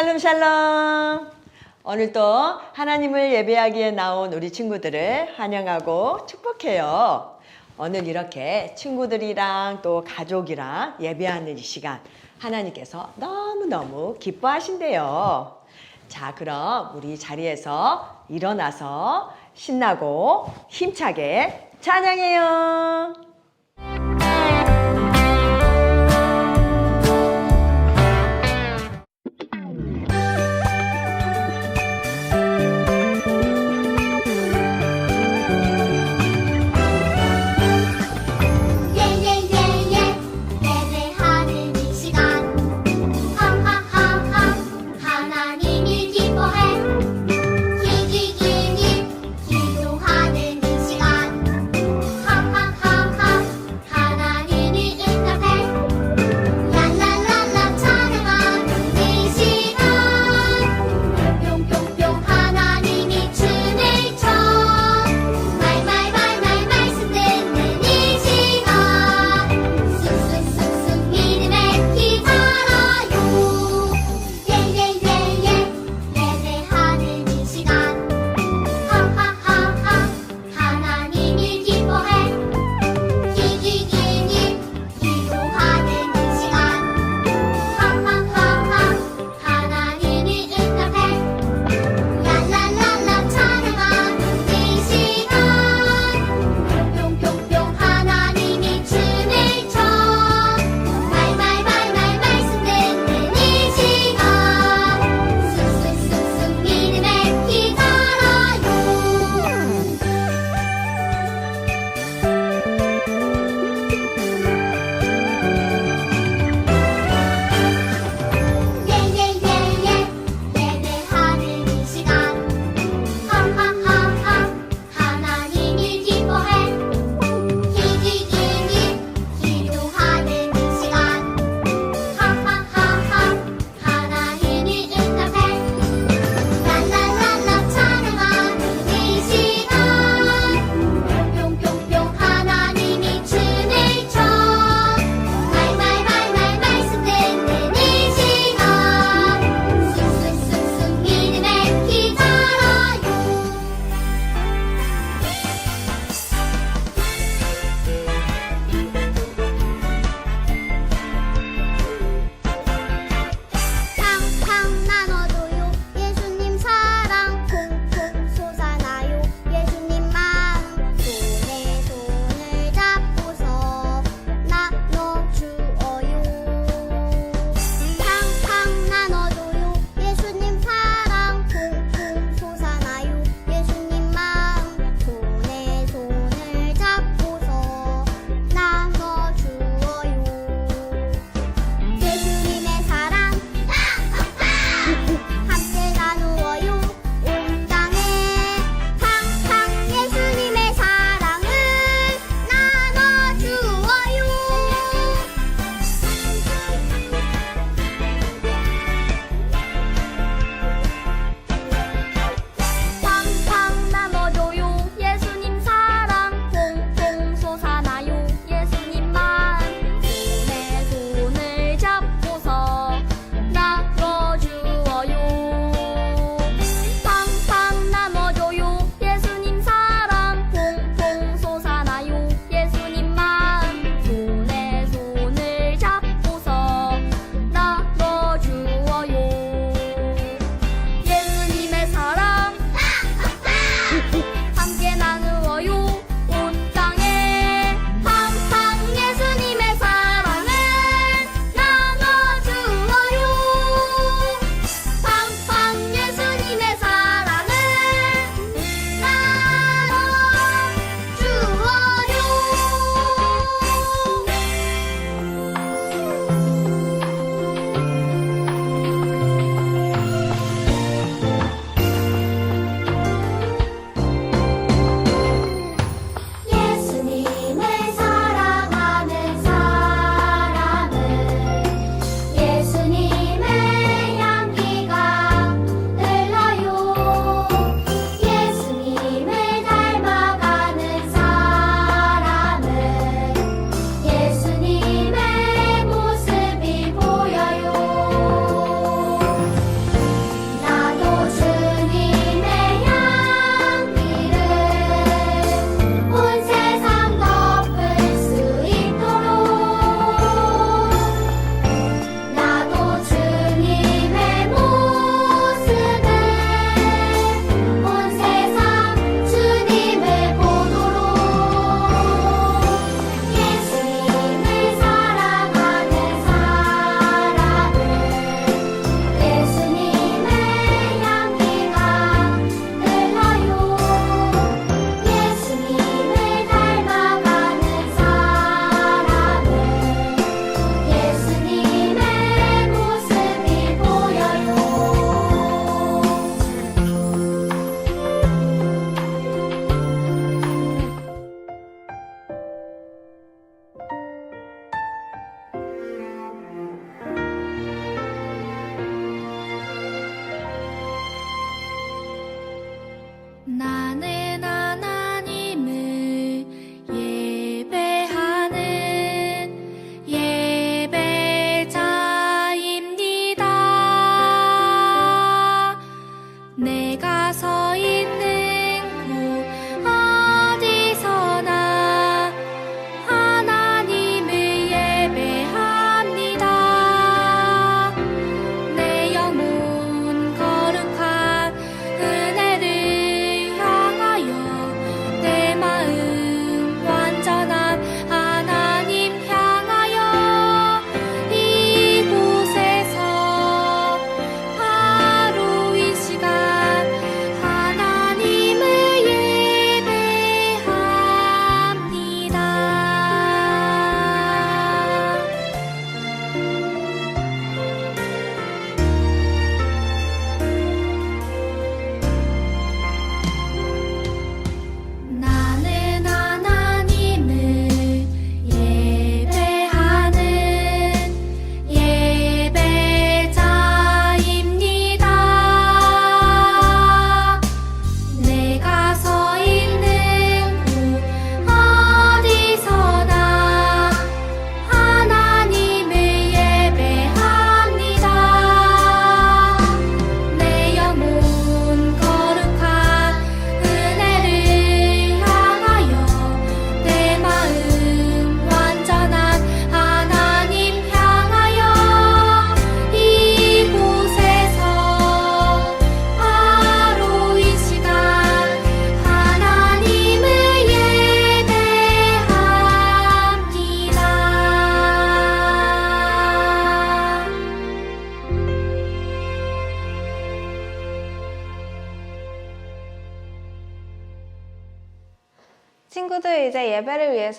샬롬 샬롬. 오늘도 하나님을 예배하기에 나온 우리 친구들을 환영하고 축복해요. 오늘 이렇게 친구들이랑 또 가족이랑 예배하는 이 시간 하나님께서 너무너무 기뻐하신대요. 자 그럼 우리 자리에서 일어나서 신나고 힘차게 찬양해요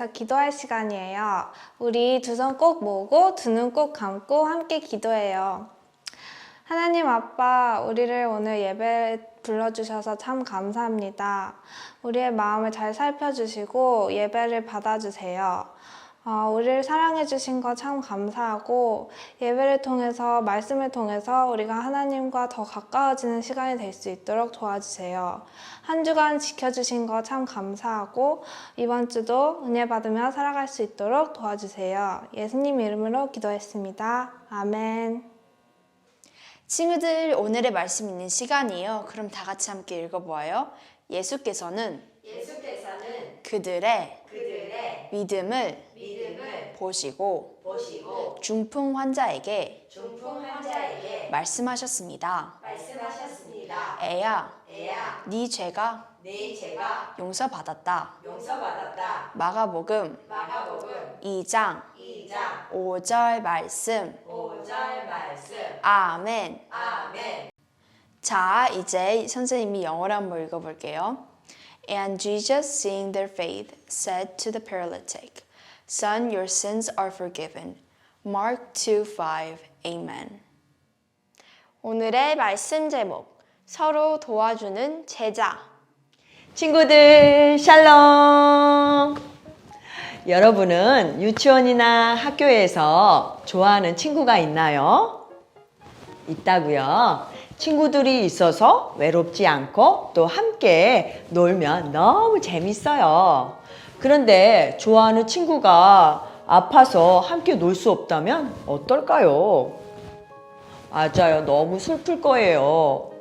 위해서 기도할 시간이에요. 우리 두 손 꼭 모으고 두 눈 꼭 감고 함께 기도해요. 하나님 아빠, 우리를 오늘 예배 불러주셔서 참 감사합니다. 우리의 마음을 잘 살펴주시고 예배를 받아주세요. 어, 우리를 사랑해 주신 거참 감사하고 예배를 통해서 말씀을 통해서 우리가 하나님과 더 가까워지는 시간이 될 수 있도록 도와주세요. 한 주간 지켜주신 거참 감사하고 이번 주도 은혜 받으며 살아갈 수 있도록 도와주세요. 예수님 이름으로 기도했습니다. 아멘. 친구들 오늘의 말씀 있는 시간이에요. 그럼 다 같이 함께 읽어보아요. 예수께서는 그들의, 믿음을, 보시고, 중풍 환자에게, 말씀하셨습니다. 애야, 네 죄가, 용서받았다. 마가복음, 2장, 5절 말씀. 아멘. 자, 이제 선생님이 영어로 한번 읽어볼게요. And Jesus, seeing their faith, said to the paralytic, Son, your sins are forgiven. Mark 2 5. Amen. 오늘의 말씀 제목 서로 도와주는 제자. 친구들 샬롬. 여러분은 유치원이나 학교에서 좋아하는 친구가 있나요? 있다고요. 친구들이 있어서 외롭지 않고 또 함께 놀면 너무 재밌어요. 그런데 좋아하는 친구가 아파서 함께 놀 수 없다면 어떨까요? 맞아요. 너무 슬플 거예요.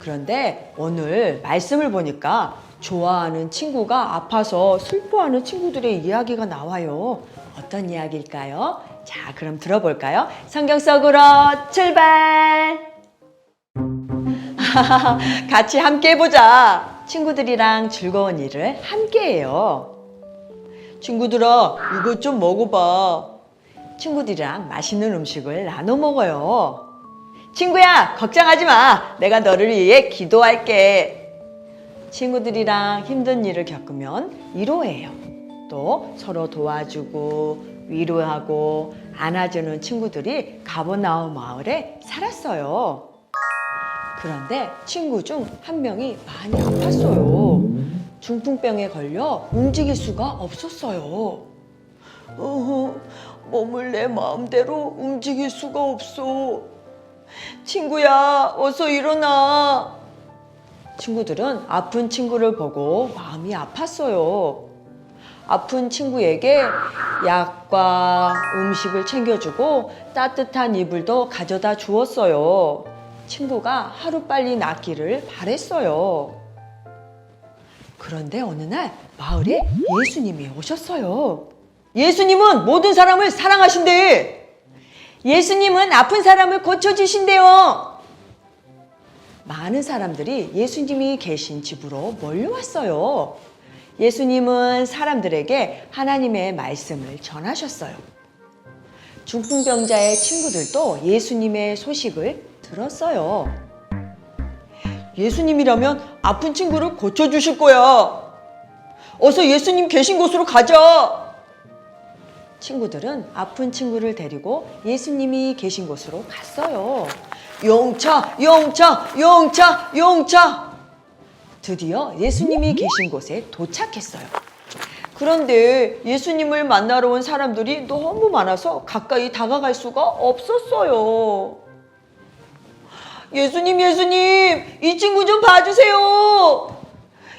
그런데 오늘 말씀을 보니까 좋아하는 친구가 아파서 슬퍼하는 친구들의 이야기가 나와요. 어떤 이야기일까요? 자, 그럼 들어볼까요? 성경 속으로 출발! 같이 함께 해보자. 친구들이랑 즐거운 일을 함께 해요. 친구들아, 이것 좀 먹어봐. 친구들이랑 맛있는 음식을 나눠 먹어요. 친구야, 걱정하지 마. 내가 너를 위해 기도할게. 친구들이랑 힘든 일을 겪으면 위로해요. 또 서로 도와주고 위로하고 안아주는 친구들이 가버나움 마을에 살았어요. 그런데 친구 중 한 명이 많이 아팠어요. 중풍병에 걸려 움직일 수가 없었어요. 어허, 몸을 내 마음대로 움직일 수가 없어. 친구야, 어서 일어나. 친구들은 아픈 친구를 보고 마음이 아팠어요. 아픈 친구에게 약과 음식을 챙겨주고 따뜻한 이불도 가져다 주었어요. 친구가 하루빨리 낫기를 바랬어요. 그런데 어느 날 마을에 예수님이 오셨어요. 예수님은 모든 사람을 사랑하신대. 예수님은 아픈 사람을 고쳐주신대요. 많은 사람들이 예수님이 계신 집으로 몰려왔어요. 예수님은 사람들에게 하나님의 말씀을 전하셨어요. 중풍병자의 친구들도 예수님의 소식을 들었어요. 예수님이라면 아픈 친구를 고쳐주실 거야. 어서 예수님 계신 곳으로 가자. 친구들은 아픈 친구를 데리고 예수님이 계신 곳으로 갔어요. 용차, 용차, 용차, 용차. 드디어 예수님이 계신 곳에 도착했어요. 그런데 예수님을 만나러 온 사람들이 너무 많아서 가까이 다가갈 수가 없었어요. 예수님, 예수님, 이 친구 좀 봐주세요.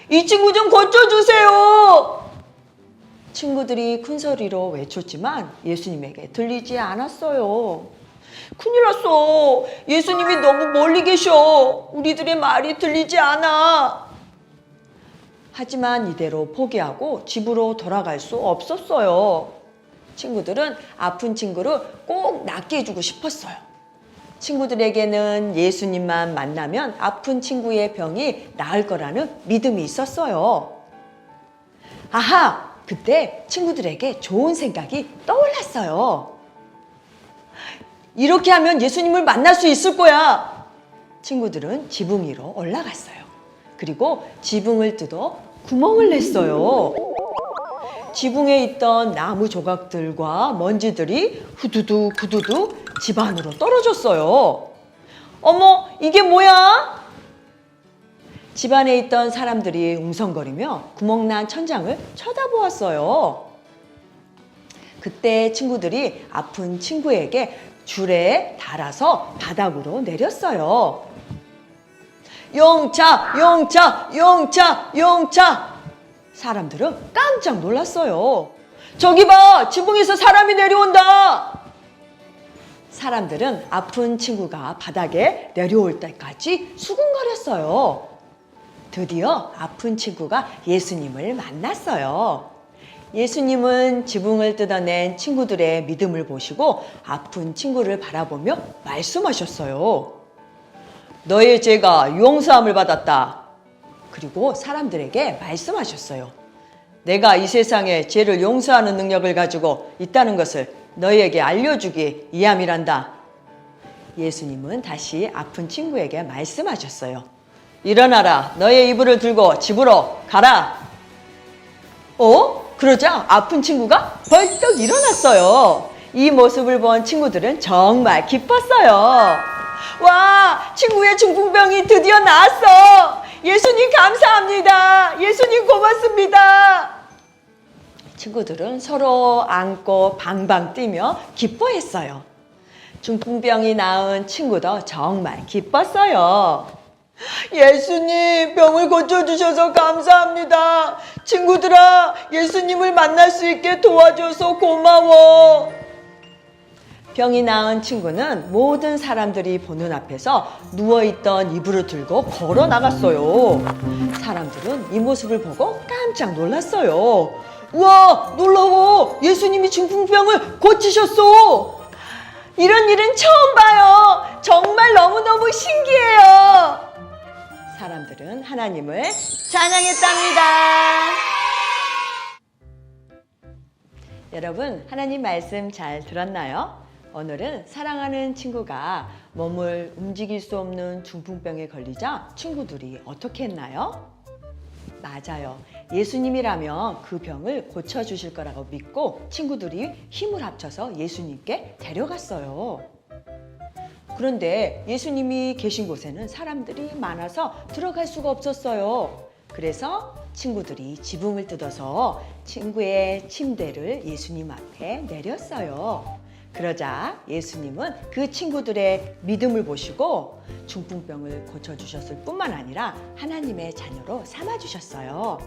이 친구 좀 고쳐주세요. 친구들이 큰 소리로 외쳤지만 예수님에게 들리지 않았어요. 큰일 났어. 예수님이 너무 멀리 계셔. 우리들의 말이 들리지 않아. 하지만 이대로 포기하고 집으로 돌아갈 수 없었어요. 친구들은 아픈 친구를 꼭 낫게 해주고 싶었어요. 친구들에게는 예수님만 만나면 아픈 친구의 병이 나을 거라는 믿음이 있었어요. 아하! 그때 친구들에게 좋은 생각이 떠올랐어요. 이렇게 하면 예수님을 만날 수 있을 거야. 친구들은 지붕 위로 올라갔어요. 그리고 지붕을 뜯어 구멍을 냈어요. 지붕에 있던 나무 조각들과 먼지들이 후두두 후두두 집 안으로 떨어졌어요. 어머, 이게 뭐야? 집 안에 있던 사람들이 웅성거리며 구멍난 천장을 쳐다보았어요. 그때 친구들이 아픈 친구에게 줄에 달아서 바닥으로 내렸어요. 용차, 용차, 용차, 용차. 사람들은 깜짝 놀랐어요. 저기 봐, 지붕에서 사람이 내려온다. 사람들은 아픈 친구가 바닥에 내려올 때까지 수군거렸어요. 드디어 아픈 친구가 예수님을 만났어요. 예수님은 지붕을 뜯어낸 친구들의 믿음을 보시고 아픈 친구를 바라보며 말씀하셨어요. 너의 죄가 용서함을 받았다. 그리고 사람들에게 말씀하셨어요. 내가 이 세상에 죄를 용서하는 능력을 가지고 있다는 것을 너희에게 알려주기 이함이란다. 예수님은 다시 아픈 친구에게 말씀하셨어요. 일어나라. 너의 이불을 들고 집으로 가라. 어? 그러자 아픈 친구가 벌떡 일어났어요. 이 모습을 본 친구들은 정말 기뻤어요. 와, 친구의 중풍병이 드디어 나았어. 예수님 감사합니다. 예수님 고맙습니다. 친구들은 서로 안고 방방 뛰며 기뻐했어요. 중풍병이 나은 친구도 정말 기뻤어요. 예수님, 병을 고쳐주셔서 감사합니다. 친구들아, 예수님을 만날 수 있게 도와줘서 고마워. 병이 나은 친구는 모든 사람들이 보는 앞에서 누워있던 이불을 들고 걸어 나갔어요. 사람들은 이 모습을 보고 깜짝 놀랐어요. 우와, 놀라워! 예수님이 중풍병을 고치셨어! 이런 일은 처음 봐요! 정말 너무너무 신기해요! 사람들은 하나님을 찬양했답니다. 여러분, 하나님 말씀 잘 들었나요? 오늘은 사랑하는 친구가 몸을 움직일 수 없는 중풍병에 걸리자 친구들이 어떻게 했나요? 맞아요. 예수님이라면 그 병을 고쳐주실 거라고 믿고 친구들이 힘을 합쳐서 예수님께 데려갔어요. 그런데 예수님이 계신 곳에는 사람들이 많아서 들어갈 수가 없었어요. 그래서 친구들이 지붕을 뜯어서 친구의 침대를 예수님 앞에 내렸어요. 그러자 예수님은 그 친구들의 믿음을 보시고 중풍병을 고쳐주셨을 뿐만 아니라 하나님의 자녀로 삼아주셨어요.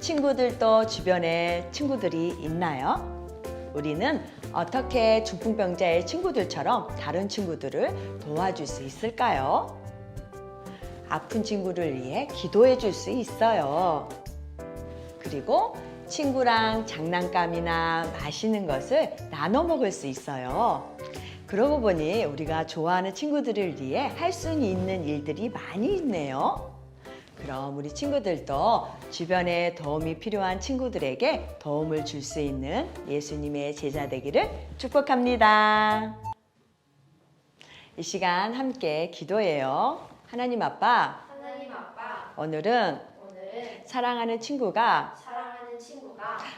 친구들도 주변에 친구들이 있나요? 우리는 어떻게 중풍병자의 친구들처럼 다른 친구들을 도와줄 수 있을까요? 아픈 친구를 위해 기도해 줄 수 있어요. 그리고 친구랑 장난감이나 맛있는 것을 나눠 먹을 수 있어요. 그러고 보니 우리가 좋아하는 친구들을 위해 할 수 있는 일들이 많이 있네요. 그럼 우리 친구들도 주변에 도움이 필요한 친구들에게 도움을 줄 수 있는 예수님의 제자 되기를 축복합니다. 이 시간 함께 기도해요. 하나님 아빠, 하나님 아빠, 오늘은 오늘은 사랑하는 친구가 사랑하는 친구가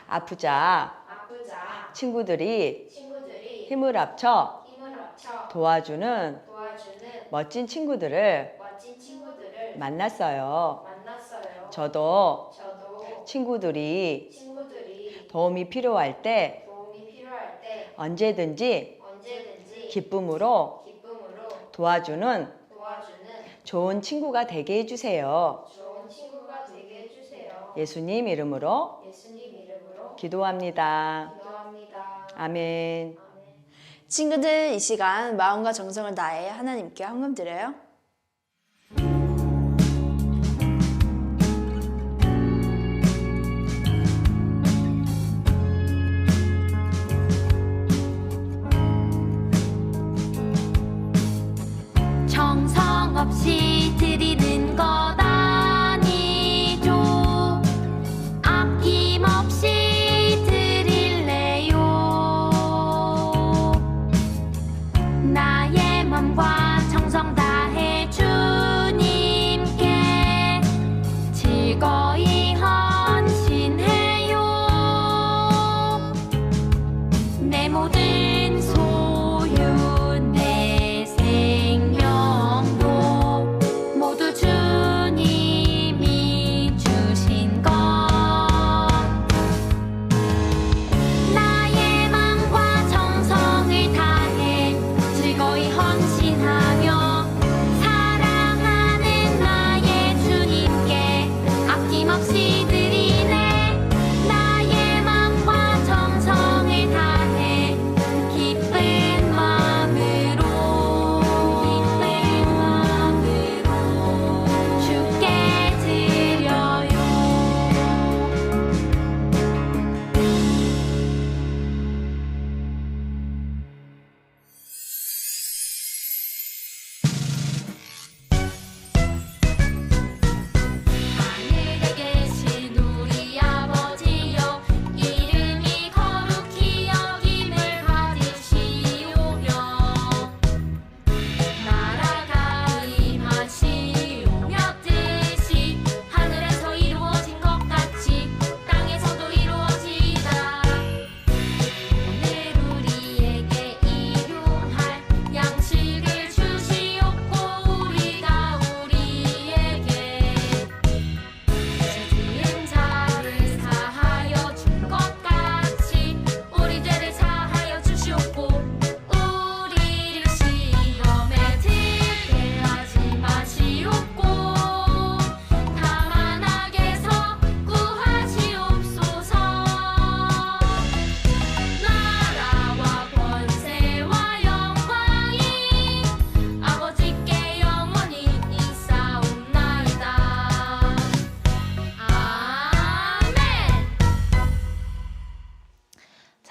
아프자 아프자 친구들이 친구들이 힘을 합쳐 힘을 합쳐 도와주는 도와주는 멋진 친구들을 멋진 친구들을 만났어요. 만났어요. 저도 저도 친구들이 친구들이 도움이 필요할 때 도움이 필요할 때 언제든지 언제든지 기쁨으로 기쁨으로 도와주는 도와주는 좋은 친구가 되게 해주세요. 좋은 친구가 되게 해주세요. 예수님 이름으로 예수님 이름으로 기도합니다. 기도합니다. 아멘. 친구들 이 시간 마음과 정성을 다해 하나님께 헌금 드려요.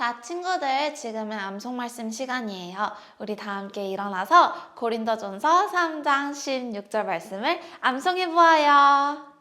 자, 친구들, 지금은 암송 말씀 시간이에요. 우리 다 함께 일어나서 고린도전서 3장 16절 말씀을 암송해 보아요.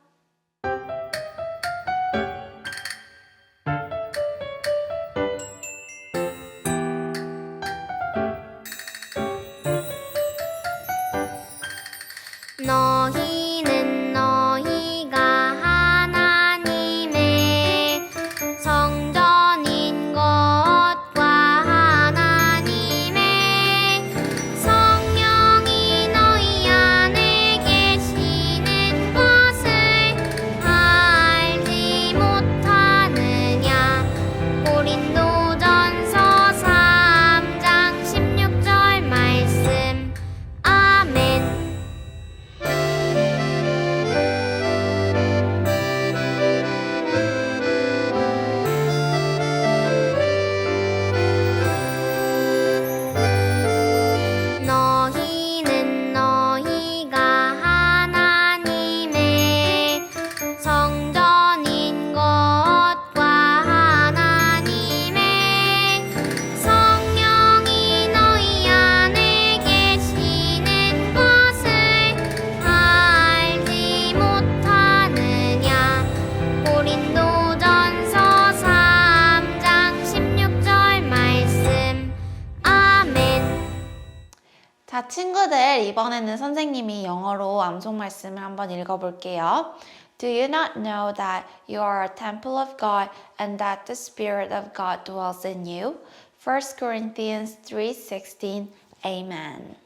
말씀을 한번 읽어볼게요. Do you not know that you are a temple of God and that the Spirit of God dwells in you? 1 Corinthians 3:16. Amen.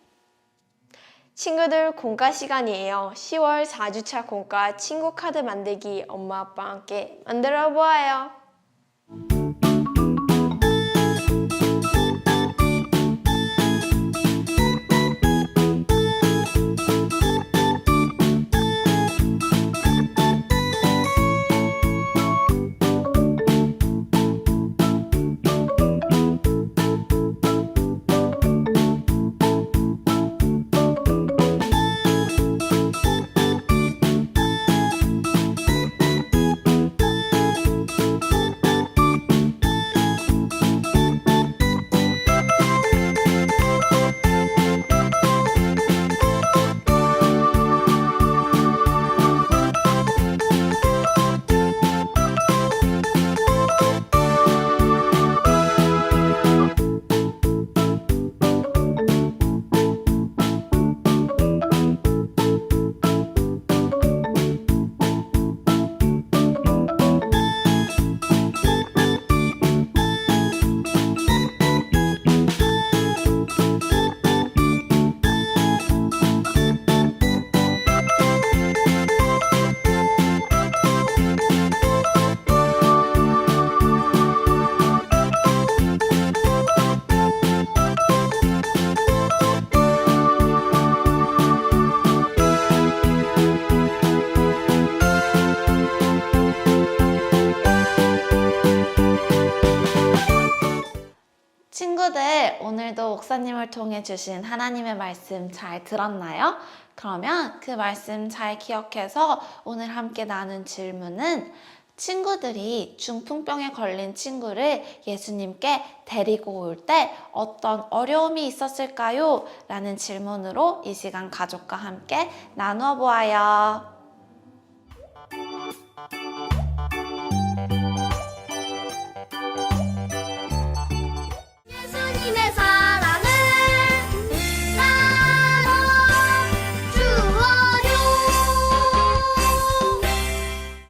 친구들 공과 시간이에요. 10월 4주차 공과 친구 카드 만들기 엄마 아빠와 함께 만들어 보아요. 목사님을 통해 주신 하나님의 말씀 잘 들었나요? 그러면 그 말씀 잘 기억해서 오늘 함께 나눈 질문은 친구들이 중풍병에 걸린 친구를 예수님께 데리고 올 때 어떤 어려움이 있었을까요? 라는 질문으로 이 시간 가족과 함께 나누어 보아요.